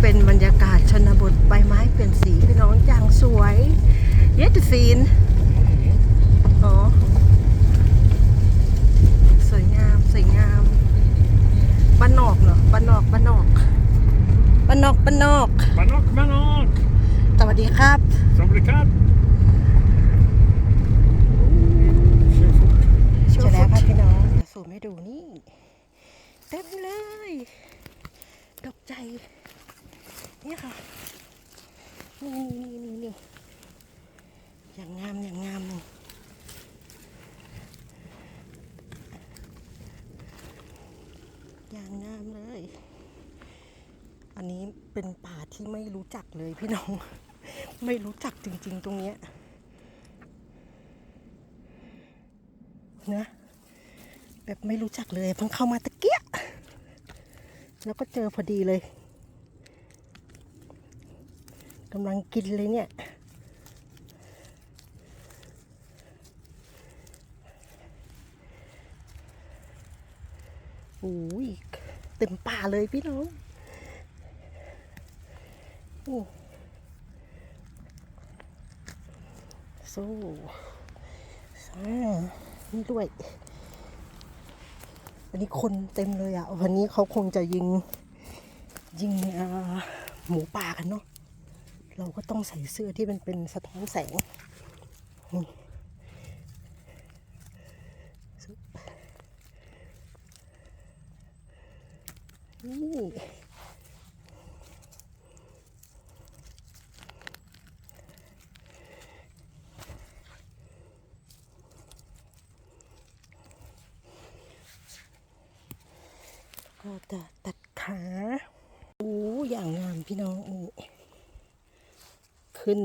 เป็นบรรยากาศชนบทใบไม้เปลี่ยนสีพี่น้องอย่างสวย เยดซีนอ๋อสวยงามสวยงามบ้านนอกเนาะบ้านนอกบ้านนอกบ้านนอกบ้านนอก Manok, manok! สวัสดีครับ Fabrikat! เสร็จแล้วครับพี่น้องจะสูมให้ดูนี่ เต็มเลยดอกใจ นี่ค่ะ นี่นี่นี่นี่อย่างงามอย่างงามนี่อย่างงามเลย อันนี้เป็นป่าที่ไม่รู้จักเลยพี่น้อง ไม่รู้จักจริง ๆ ตรงเนี้ยนะแบบไม่รู้จักเลยเพิ่งเข้ามาตะเกียะแล้วก็เจอพอดีเลย กำลังกินเลยเนี่ย โอ้ยเต็มป่าเลยพี่น้องโอ้โซ่อ่านี่ด้วยอันนี้คนเต็มเลยอะ วันนี้เขาคงจะยิง ยิงหมูป่ากันเนาะ เราก็ต้องใส่เสื้อที่มันเป็นสะท้อนแสงนี่ก็จะตัดขาโอ้อย่างงามพี่น้องนี่ ขึ้น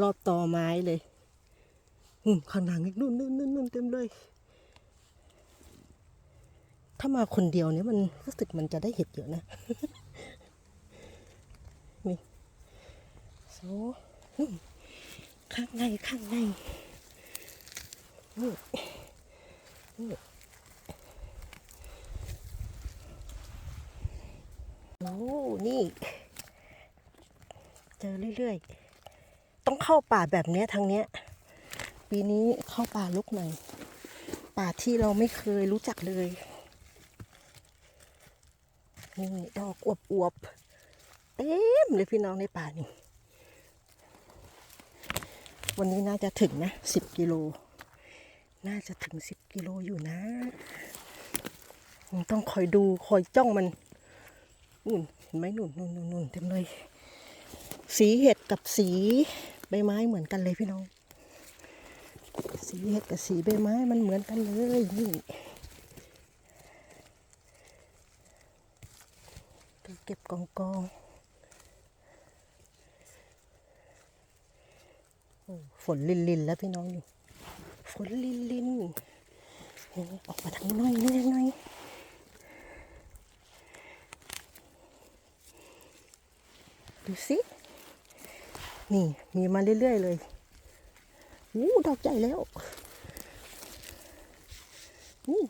รอบตอไม้เลยอืมข้างหลังอีกนู่นนู่นนู่นนู่นเต็มเลย ถ้ามาคนเดียวเนี่ยมันรู้สึกมันจะได้เห็ดเยอะนะนี่โซ่ข้างในข้างในนี่นี่โอ้นี่ เจอเรื่อยๆ ต้องเข้าป่าแบบเนี้ยทางเนี้ย ปีนี้เข้าป่าลุกหน่อย ป่าที่เราไม่เคยรู้จักเลย นี่ดอกอวบอวบๆเต็มเลยพี่น้องในป่านี่ วันนี้น่าจะถึงนะสิบกิโล น่าจะถึงสิบกิโลอยู่นะ ต้องคอยดูคอยจ้องมันนู่นเห็นไหมนู่นนู่นนู่นนู่นเต็มเลย สีเห็ดกับสีใบไม้เหมือนกันเลยพี่น้อง สีเห็ดกับสีใบไม้มันเหมือนกันเลยนี่ก็เก็บกองกองโอ้ฝนลินลินแล้วพี่น้องนี่ฝนลินลินออกมาทางนี้หน้อยนี่หน่อยดูสิ นี่มีมาเรื่อยๆเลยอู้ดอกใหญ่แล้วนี่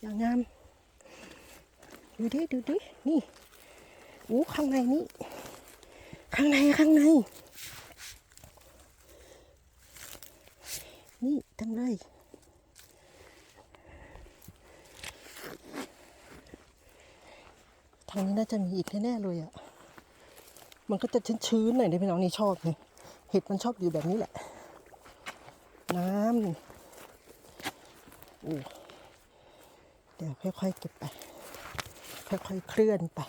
อย่างงาม ดูดิดูดิ นี่อู้ข้างในนี่ ข้างในข้างใน นี่เต็มเลยทางนี้น่าจะมีอีกแน่ๆเลยอะ มันก็จะชื้นๆหน่อยนะพี่น้องนี่ชอบนี่เห็ดมันชอบอยู่แบบนี้แหละ น้ำเดี๋ยวค่อยๆเก็บไป ค่อยๆเคลื่อนไป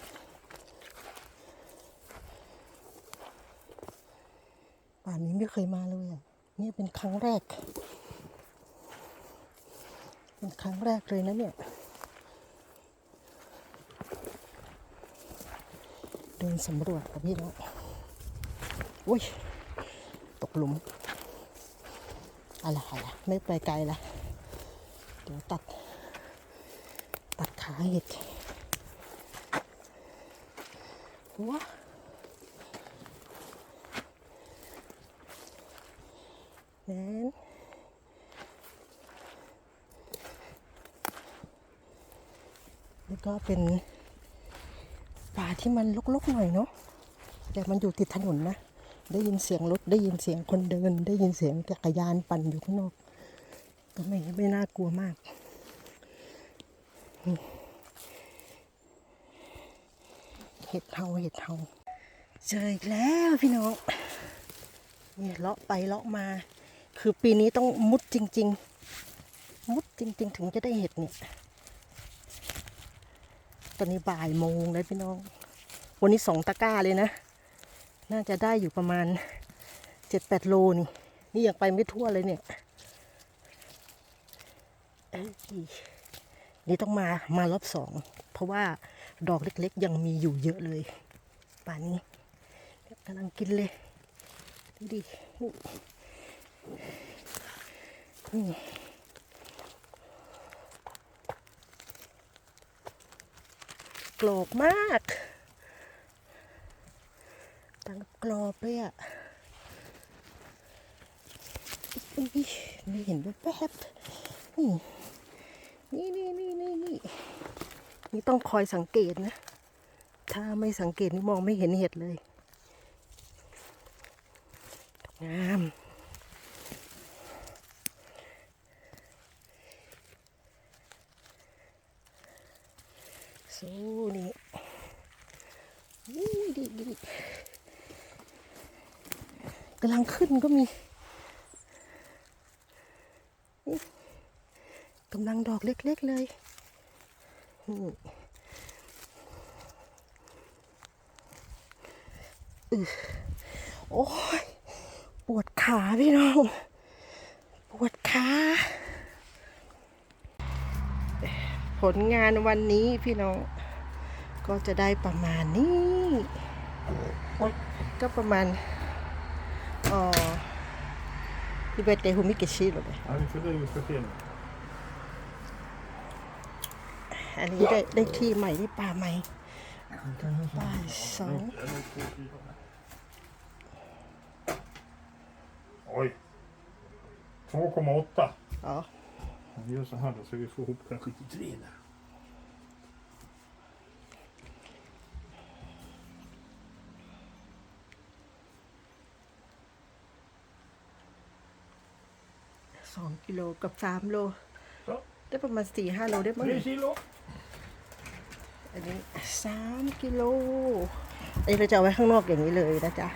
ป่านนี้ไม่เคยมาเลยอะนี่เป็นครั้งแรก เป็นครั้งแรกเลยนะเนี่ย เดินสำรวจกับพี่น้องอุ้ย ตกหลุม อะไรอะไรไม่ไปไกลละ เดี๋ยวตัด ตัดขาเห็ดว้าแนนนี่ก็เป็น ที่มันลกๆหน่อยเนาะแต่มันอยู่ติดถนนนะ ได้ยินเสียงรถได้ยินเสียงคนเดิน ได้ยินเสียงจักรยานปั่นอยู่ข้างนอกก็ไม่ไม่น่ากลัวมากเห็ดเฮาเห็ดเฮาเจออีกแล้วพี่น้องเนี่ยเลาะไปเลาะมา คือปีนี้ต้องมุดจริง ๆ มุดจริง ๆ ถึงจะได้เห็ดเนี่ยตอนนี้บ่ายโมงแล้วพี่น้อง วันนี้สองตะกร้าเลยนะ น่าจะได้อยู่ประมาณเจ็ดแปดโลนี่ นี่ยังไปไม่ทั่วเลยเนี่ยนี่ต้องมามารอบสองเพราะว่าดอกเล็กๆ ยังมีอยู่เยอะเลยป่านนี้กำลังกินเลยดูดินี่กรอบมากตังก รอบเลยอะอุ๊ยไม่เห็นแป๊บนี่นี่นี่นี่นี่นี่ต้องคอยสังเกตนะ ถ้าไม่สังเกตนี่มองไม่เห็นเห็ดเลยงามสู้นี่นี่ดิดิ กำลังขึ้นก็มีกำลังดอกเล็กๆเลยนี่โอ้ยปวดขาพี่น้อง ปวดขาผลงานวันนี้พี่น้อง ก็จะได้ประมาณนี้ก็ประมาณเอ๋อ ที่เบเตฮูมิเกชิโรเลย Ja, vi får det just för film. อันนี้ได้ได้ที่ใหม่ได้ป่าใหม่ป่าสอง Oj. 2,8. อ๋อ Vi gör så här då så vi får ihop kanske 73 där. สองกิโลกับสามโล Så. ได้ประมาณสี่ห้าโลได้มั้ง3 kilo. อันนี้สามกิโลอันนี้เราจะเอาไว้ข้างนอกอย่างนี้เลยนะจ๊ะ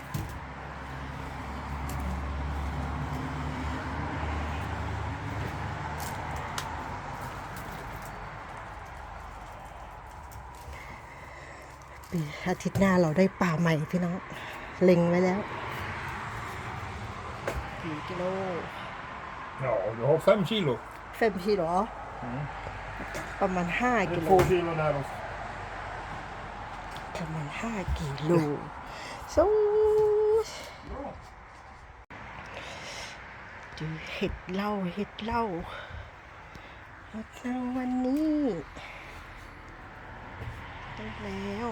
ปีอาทิตย์หน้าเราได้ป่าใหม่พี่น้อง เล็งไว้แล้วกี่กิโล Ja, du har 5 kilo. เฟมพี่เหรอประมาณห้า Det กิ är โล2 kilo där också. ประมาณห้ากิโลสู้ดูเห็ดเหล่าเห็ดเหล่าเห็ดเหล่าวันนี้ได้แล้ว